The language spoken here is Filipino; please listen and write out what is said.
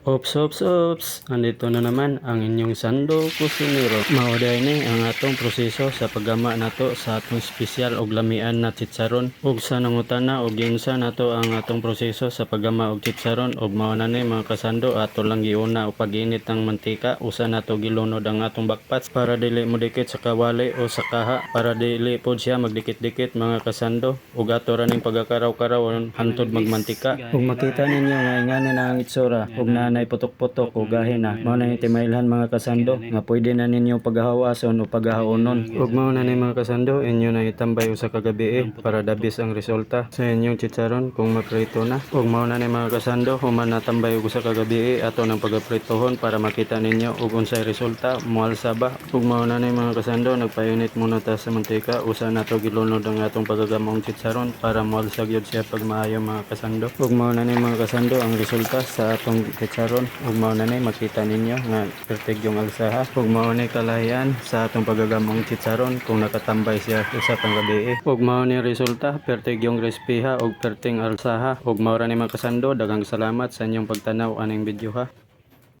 Ops, ops, ops. Andito na naman ang inyong sando kusinero. Mauday ni ang atong proseso sa paggama nato sa atong espesyal og lamian na chicharon. Ug sa nangutana og ginsa nato ang atong proseso sa paggama og chicharon ug mao na ni mga kasando ato lang giuna og pag-init ng mantika usa nato gilunod ang atong backpats para dili mo dikit sa kawali o sa kaha para dili pod siya magdikit-dikit mga kasando ug ato ra ning pagkakaraw-karaw hantod magmantika. Ug makita ninyo nga ingani na ang itsura nanay putok-putok ug gahi na mao na yung timailhan mga kasando nga pwede na ninyo paghahawason o paghahaonon. Ug mao na ni mga kasando inyo na itambay usa ka gabi eh, para dabis ang resulta sa inyong chicharon kung maprito na. Ug mao na ni mga kasando human natambay og usa ka gabi eh, ato nang pagapritohon para makita ninyo ug unsay resulta mualsa ba. Ug mao na ni mga kasando nagpainit muna ta sa mantika usa nato gilunod ang atong pagagamong chicharon para mualsa gyud siya pag maayo mga kasando. Ug mao na ni mga kasando ang resulta sa atong chicharon ug mao na ni makita ninyo nga perfect yung alsaha ug mao ni kalayan sa atong pagagamong chicharon kung nakatambay siya usa pang gabi. Ug mao resulta perfect yung respiha ug perting alsaha ug mao ra ni mga kasando daghang salamat sa inyong pagtanaw aning video ha.